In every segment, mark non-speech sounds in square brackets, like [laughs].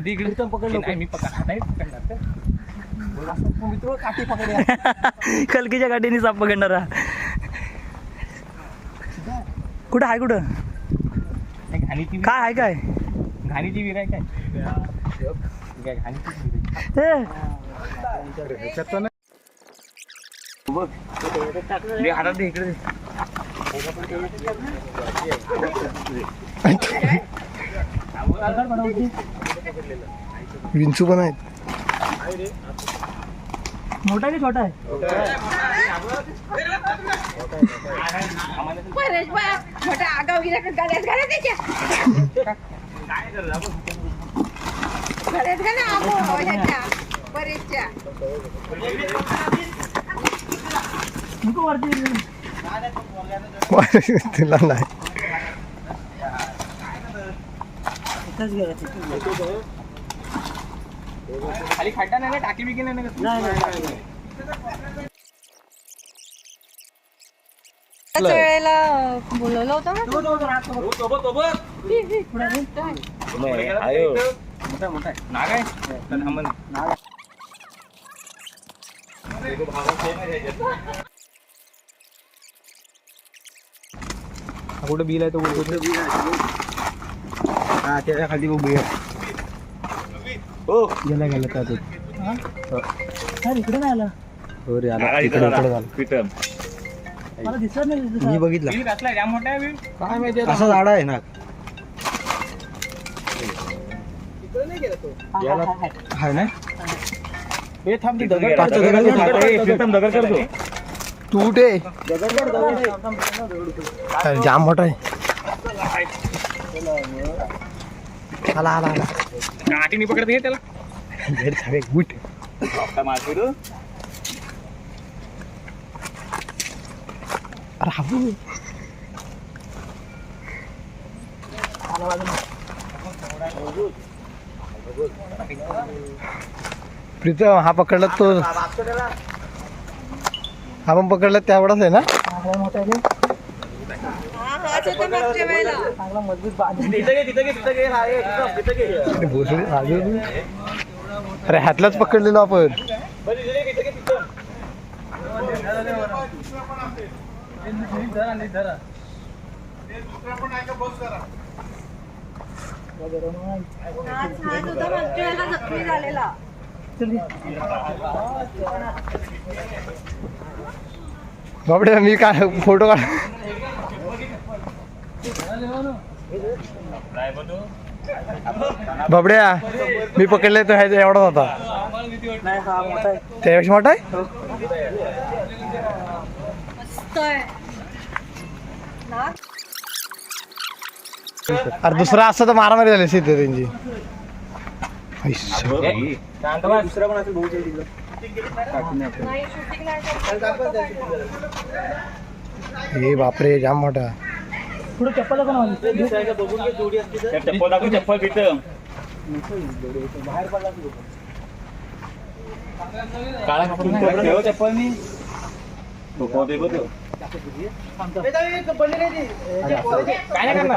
पकडलं नाही मी नाही पकडणार तर. मित्र काठी पकडल्या [laughs] कलकीच्या गाडीने साप पकडणारा कुठं आहे कुठं? घाणीची काय आहे काय? घाणीची आहे काय? घाणीची दे. विंचू पण आहेत. मोठा आहे की छोटा आहे? परेश बा [laughs] तिथंच गेला. खाली खड्डा नाही ना टाकी बिकी नाही ना नाही, नाही, नाही. त्याच वेळेला बोलवलं होतं आहे. आहे. हा, कुठं बिल आहे तो कुठं बिल हा त्याच्याखाली उभी आहे हो गेला गेला हा? सर इकडे नाही आला. हो रे आला. इकडे इकडे झाला. मला दिसत नाही तिथं मी. बघितला. काय माहिती असा झाड आहे ना. हाय ना? हे थांब दगड. तू जाम मोठा आहे. आला आला आला. काठीने पकडत घे त्याला. भेट झाले गुट. अरे हाबू प्रीतम हा पकडला तो. हा पण पकडला त्यावढाच आहे ना? चांगला मजबूत बांध अरे हातलाच पकडलेलो आपण. जखमी झालेला. बापडे मी काय फोटो काढ बाबड्या मी पकडले तो ह्याचा एवढाच होता नाही हा मोठा आहे त्यापेक्षा मोठा आहे मस्त आहे ना अरे दुसरा असता तर मारामारी झाली असती इथे त्यांची ऐश. दुसरा पण असेल भाऊ नाही शूटिंग नाही हे बापरे जाम मोठा। पुढे चप्पल पण चप्पल दाखव चप्पल तिथं. काळा कपडा ठेव चप्पल मी. काय नाही करणार?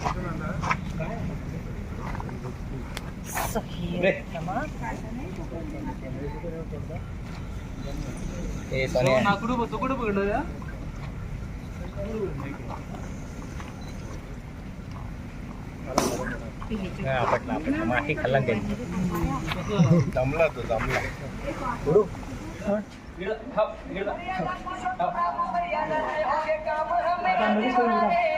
हमारे उलट मार कर दे घे घे ठीक आहे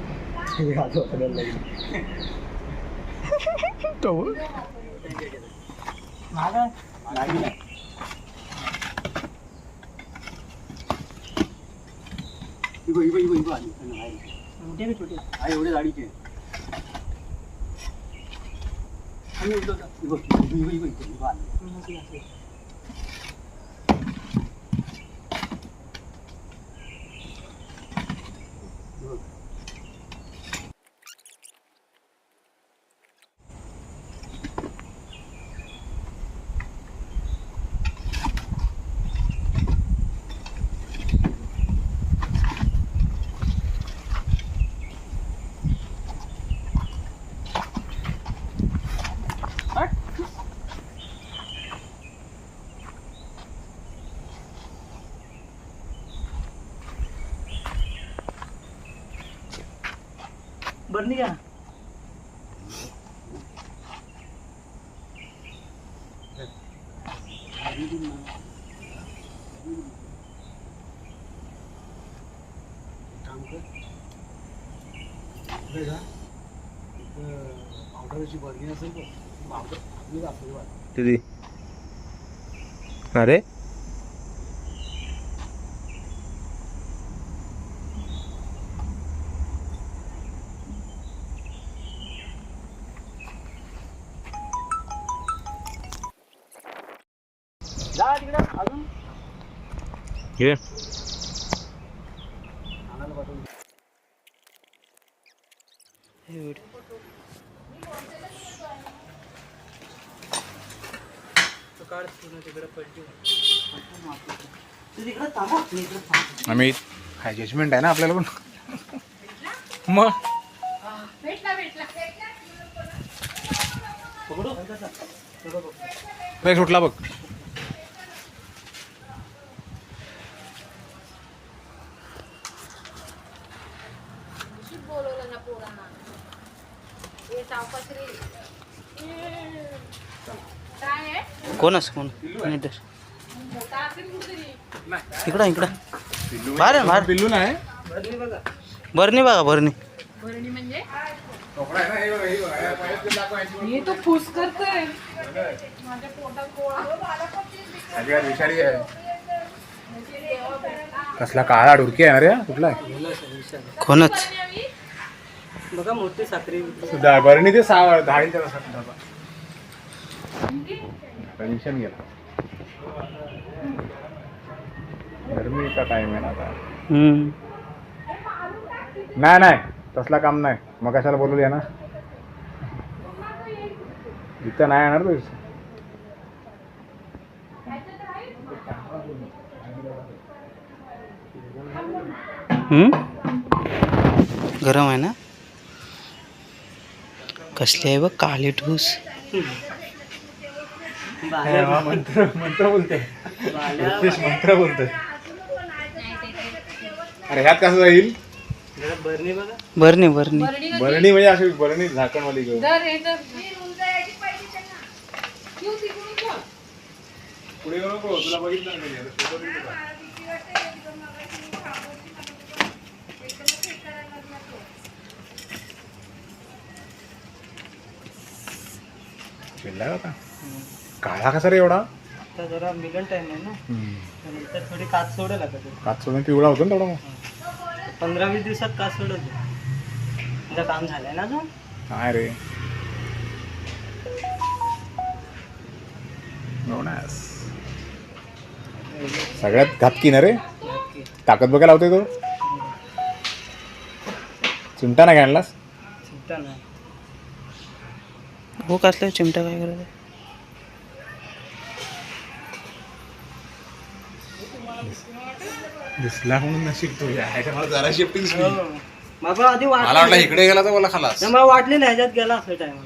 दोन मिनिटं एवढा आहे तो थांब मी पकड हे करतो थांब पकड हे कर थांब माती खाल्ला त्यांनी जमला तो जमला तो इगो इगो इगो इगो आली मोठे छोटे आहे एवढे गाडीचे आणि ego ego ego ego ego ego आली बरं का? पावडरची बर्नी असेल तो पावडर आपली. किती अरे? थांबतो आम्ही हाय जजमेंट आहे ना आपल्याला पण. मग? भेटला सुटला बघ बोलवलं ना पोरांना हे सावकाश रे काय आहे कोण असं कोण? असेल कुठेतरी इकडं इकडं. बाहेर आहे, बाहेर. बिल्लू नाही. बरणी बघा बरणी. भरणी म्हणजे? हे तो फुस करतोय. माझ्या पोटात गोळा विषारी आहे. कसला काळा डुरकी आहे ना रे कुठला कोणच? बघा मोठी साखरी. बरणी ते सहा दहाडीच्या टेन्शन गेला. गरमीचा टाइम आहे ना आता. नाही नाही. तसला काम नाही. मग कशाला बोलवली ना. इथं नाही येणार तो. हम्म? गरम आहे ना? कसली आहे बघ काली ठूस. मंत्र मंत्र बोलते मंत्र बोलते अरे ह्यात कसं जाईल? बरणी बरणी भरणी बरणी म्हणजे अशी बरणी झाकणवाली हे ठेव. पुढे येऊ नको तुला बघितलं नाही आता photo बिटो काढ. चिडलाय होता काळा कसा रे एवढा? आता जरा मिलन टाइम आहे ना. थोडी काच सोडेल आता ते. काच सोडून पिवळा होतो ना तेवढा मग. पंधरा वीस दिवसात काच सोडत तुझं काम झालंय ना अजून? काय रे? Bonus. सगळ्यात घातकी ना रे? नक्की ताकद बघायला लावतोय तो. चिमटा नाही आणलास? चिमटा नाही. हो कसलं चिमटा काय करत दिसला म्हणून नशीब तो. मला जरा शिफ्टिंग बाबा आधी मला वाटलं वाटलं इकडे गेला तर मला खालास. मला वाटले नाही ह्याच्यात गेला असं टाइम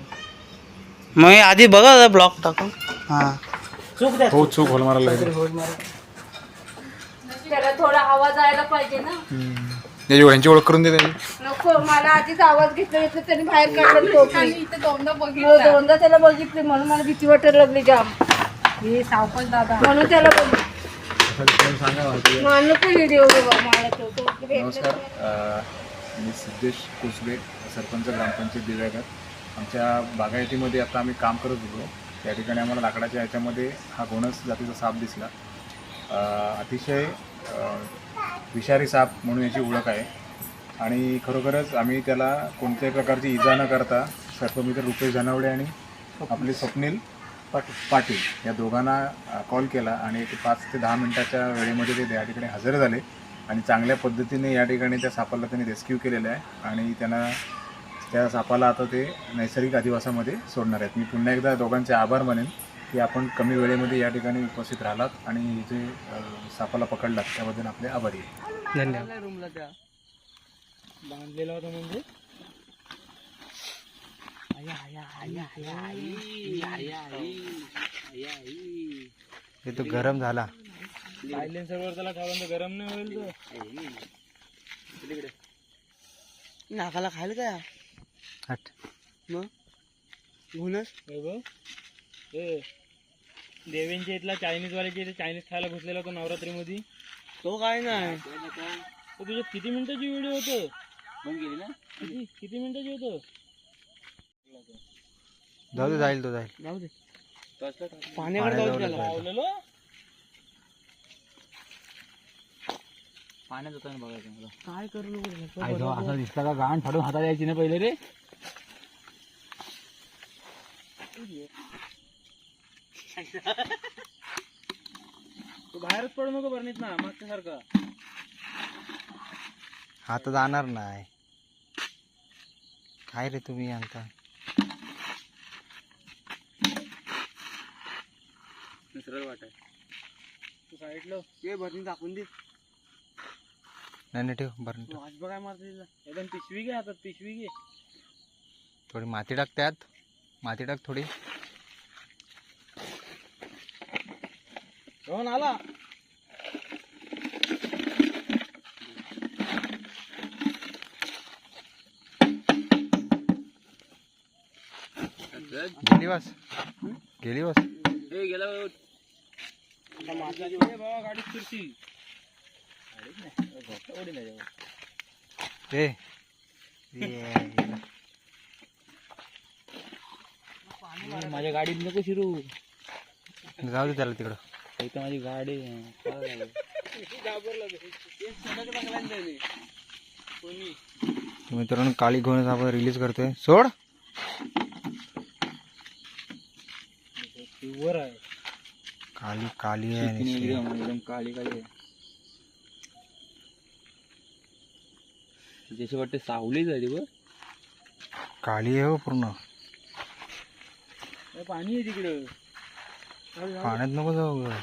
मग हे आधी बघा ब्लॉक टाकून. हा. चूक द्या. हो चूक होल मारायला थोडा आवाज यायला पाहिजे ना. त्याची यांची ओळख करून दे त्याची नको मला आधीच आवाज घेतला घेतला त्यांनी बाहेर काढलं टोपली इथे दोनदा बघितलं. दोनदा त्याला बघितली म्हणून मला भीती वाटायला लागली जाम. हे सावकाश दादा. म्हणून त्याला बोलली. मला नको व्हिडिओ बाबा मला तो तो भेटला. नमस्कार अ, मी सिद्धेश कुसबे सरपंच ग्रामपंचायत दिव्यागर आमच्या बागायतीमध्ये आता आम्ही काम करत होतो. त्या ठिकाणी आम्हाला लाकडाच्या ह्याच्यामध्ये हा घोणस जातीचा साप दिसला. अ, अतिशय अ, विषारी साप म्हणून याची ओळख आहे. आणि खरोखरच आम्ही त्याला कोणत्याही प्रकारची इजा न करता सर्पमित्र रुपेश धनावडे आणि आपले स्वप्नील पाटील पाटील या दोघांना कॉल केला आणि एक पाच ते दहा मिनटाच्या वेळेमध्ये ते या ठिकाणी हजर झाले आणि चांगल्या पद्धतीने या ठिकाणी त्या सापाला त्यांनी रेस्क्यू केलेलं आहे आणि त्यांना त्या सापाला आता ते नैसर्गिक अधिवासामध्ये सोडणार आहेत. मी पुन्हा एकदा दोघांचे आभार मानेन की आपण कमी वेळेमध्ये या ठिकाणी उपस्थित राहिलात आणि जे सापाला पकडलात त्याबद्दल आपले आभारी आहे. धन्यवाद. रूमला त्या. बांधलेला होता म्हणजे. हे तो गरम झाला. सायलेन्सरवर त्याला खाऊन तर गरम नाही होईल तो नाकाला खायला काय हट. मग? म्हणूनच हे बघ. हे. देवेंच्या इथला चायनीज वाल्याच्या इथे चायनीज खायला घुसलेला होता नवरात्रीमध्ये. तो काय नाही. तो तुझ्यात किती मिनिटाची व्हिडिओ होतं? बंद गेली ना? किती किती मिनिटाची होतं? जाऊ दे जाईल तो जाईल. जाऊ दे. पाण्याकडे जाऊ दे त्याला. लावलेलं? पाण्यात होतं बघायचं मला. काय करू नको असा दिसला का गाण फाडून हातात यायची ना पहिले रे? तू बाहेरच पडू नको बरणीत ना मागच्या सारखं हा तर जाणार नाही. काय रे तुम्ही वाटाय तू साईडला ते भरणी टाकून दे. नाही नाही ठेव बरं ठेव. वाज बघाय मारते तिला? एकदम पिशवी घे हातात पिशवी घे. थोडी माती टाक त्यात माती टाक थोडी. रोहन आला. गेली बस. गेली बस. गेला बाबा गाडीत फिरती. ओढी नाही ये, माझ्या गाडीत नको शिरू जाऊ दे त्याला तिकडं. इथं माझी गाडी? मित्रांनो काळी घोणस आपण रिलीज करतोय. सोड. वर आहे काली काली आहे. एकदम काळी काळी आहे. जशी वाटते सावली झाली बर काली आहे हो पूर्ण. पाणी आहे तिकडं. पाण्यात नको जाऊ ग